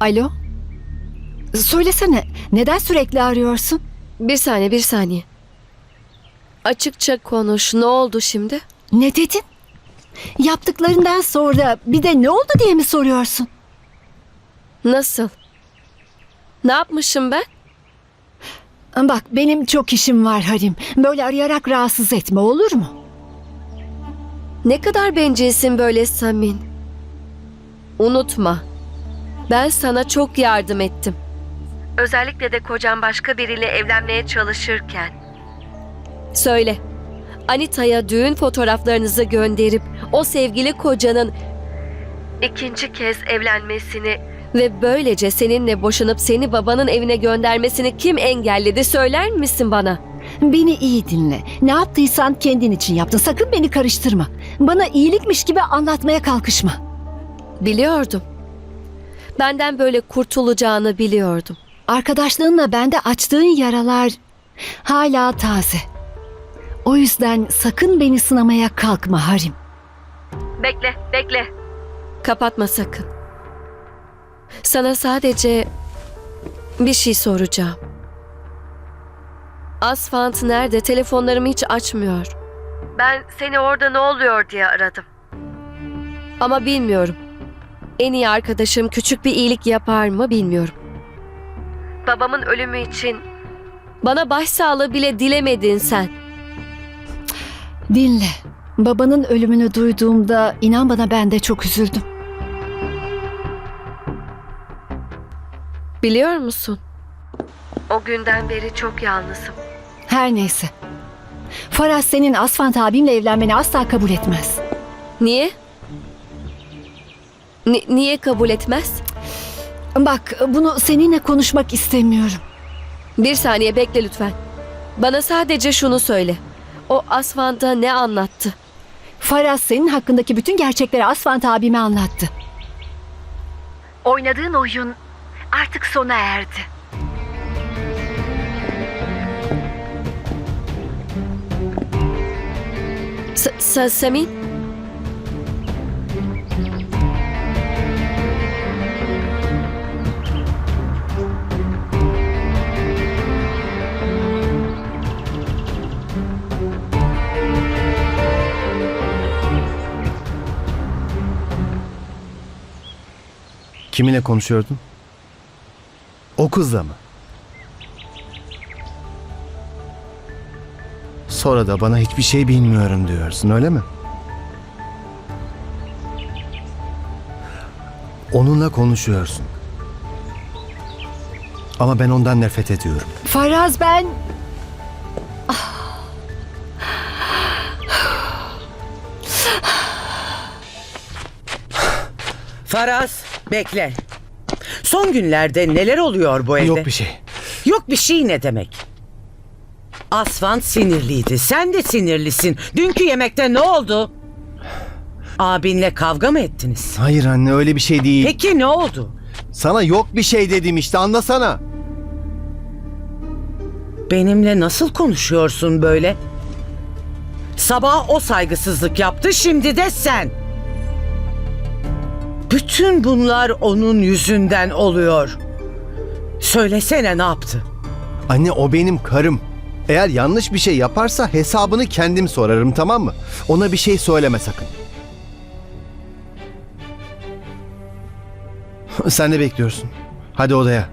Alo? Söylesene, neden sürekli arıyorsun? Bir saniye, bir saniye. Açıkça konuş. Ne oldu şimdi? Ne dedin? Yaptıklarından sonra bir de ne oldu diye mi soruyorsun? Nasıl? Ne yapmışım ben? Bak benim çok işim var Harim. Böyle arayarak rahatsız etme olur mu? Ne kadar bencilsin böyle Samin. Unutma. Ben sana çok yardım ettim. Özellikle de kocam başka biriyle evlenmeye çalışırken. Söyle. Anita'ya düğün fotoğraflarınızı gönderip o sevgili kocanın ikinci kez evlenmesini ve böylece seninle boşanıp seni babanın evine göndermesini kim engelledi söyler misin bana? Beni iyi dinle. Ne yaptıysan kendin için yaptın. Sakın beni karıştırma. Bana iyilikmiş gibi anlatmaya kalkışma. Biliyordum. Benden böyle kurtulacağını biliyordum. Arkadaşlığınla bende açtığın yaralar hala taze. O yüzden sakın beni sınamaya kalkma Harim. Bekle, bekle. Kapatma sakın. Sana sadece bir şey soracağım. Asfalt nerede? Telefonlarımı hiç açmıyor. Ben seni orada ne oluyor diye aradım. Ama bilmiyorum. En iyi arkadaşım küçük bir iyilik yapar mı bilmiyorum. Babamın ölümü için bana başsağlığı bile dilemedin sen. Dinle. Babanın ölümünü duyduğumda inan bana ben de çok üzüldüm. Biliyor musun? O günden beri çok yalnızım. Her neyse. Faraz senin Asfant abimle evlenmeni asla kabul etmez. Niye? Ni- niye kabul etmez? Bak bunu seninle konuşmak istemiyorum. Bir saniye bekle lütfen. Bana sadece şunu söyle. O Asfant'a ne anlattı? Faraz senin hakkındaki bütün gerçekleri Asfant abime anlattı. Oynadığın oyun artık sona erdi. S- Sa- Samin? Kiminle konuşuyordun? O kızla mı? Sonra da bana hiçbir şey bilmiyorum diyorsun öyle mi? Onunla konuşuyorsun. Ama ben ondan nefret ediyorum. Faraz ben... Faraz bekle. Son günlerde neler oluyor bu evde? Yok bir şey. Yok bir şey ne demek? Asfan sinirliydi. Sen de sinirlisin. Dünkü yemekte ne oldu? Abinle kavga mı ettiniz? Hayır anne öyle bir şey değil. Peki ne oldu? Sana yok bir şey dedim işte anlasana. Benimle nasıl konuşuyorsun böyle? Sabah o saygısızlık yaptı, şimdi de sen. Bütün bunlar onun yüzünden oluyor. Söylesene ne yaptı? Anne o benim karım. Eğer yanlış bir şey yaparsa hesabını kendim sorarım tamam mı? Ona bir şey söyleme sakın. Sen de bekliyorsun. Hadi odaya.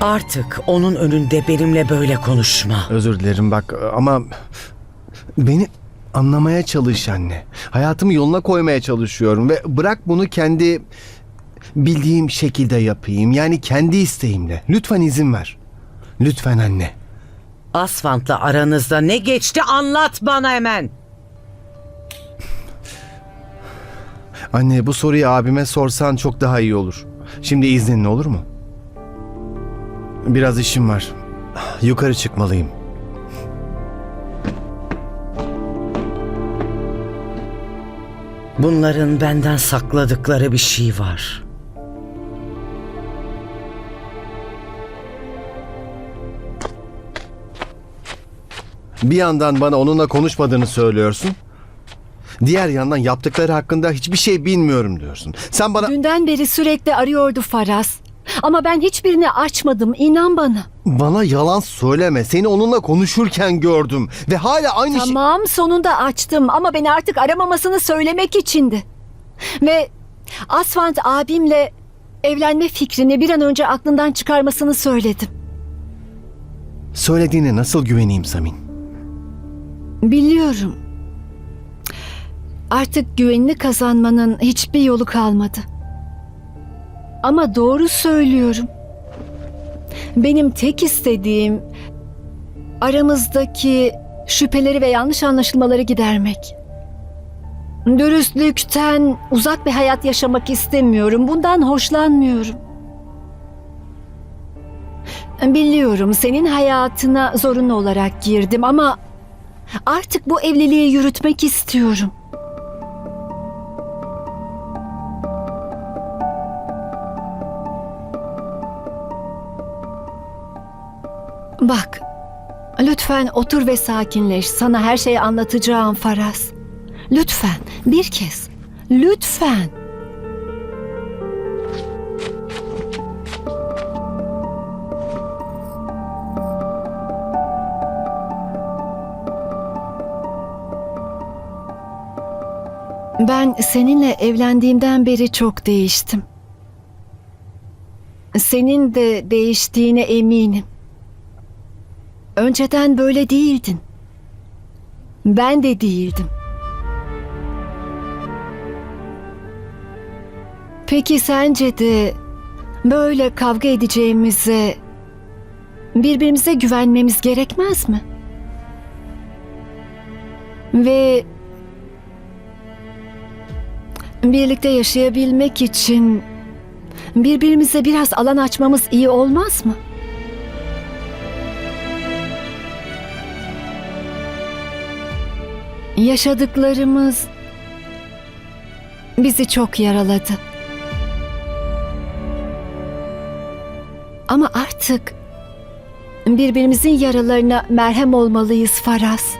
Artık onun önünde benimle böyle konuşma. Özür dilerim bak ama beni anlamaya çalış anne. Hayatımı yoluna koymaya çalışıyorum ve bırak bunu kendi bildiğim şekilde yapayım. Yani kendi isteğimle. Lütfen izin ver. Lütfen anne. Asfant'la aranızda ne geçti anlat bana hemen. Anne bu soruyu abime sorsan çok daha iyi olur. Şimdi izninle olur mu? Biraz işim var. Yukarı çıkmalıyım. Bunların benden sakladıkları bir şey var. Bir yandan bana onunla konuşmadığını söylüyorsun. Diğer yandan yaptıkları hakkında hiçbir şey bilmiyorum diyorsun. Sen bana Dünden beri sürekli arıyordu Faraz. Ama ben hiçbirini açmadım inan bana. bana yalan söyleme. Seni onunla konuşurken gördüm ve hala aynı şey Tamam sonunda açtım ama beni artık aramamasını söylemek içindi. Ve Asfant abimle evlenme fikrini bir an önce aklından çıkarmasını söyledim. söylediğine nasıl güveneyim Samin? Biliyorum. Artık güvenini kazanmanın hiçbir yolu kalmadı. Ama doğru söylüyorum. Benim tek istediğim aramızdaki şüpheleri ve yanlış anlaşılmaları gidermek. Dürüstlükten uzak bir hayat yaşamak istemiyorum. Bundan hoşlanmıyorum. Biliyorum senin hayatına zorunlu olarak girdim ama Artık bu evliliği yürütmek istiyorum. Bak, lütfen otur ve sakinleş. Sana her şeyi anlatacağım Faraz. Lütfen, bir kez. Lütfen. Ben seninle evlendiğimden beri çok değiştim. Senin de değiştiğine eminim. Önceden böyle değildin. Ben de değildim. Peki sence de böyle kavga edeceğimize birbirimize güvenmemiz gerekmez mi? Ve Birlikte yaşayabilmek için birbirimize biraz alan açmamız iyi olmaz mı? Yaşadıklarımız bizi çok yaraladı. Ama artık birbirimizin yaralarına merhem olmalıyız Faraz.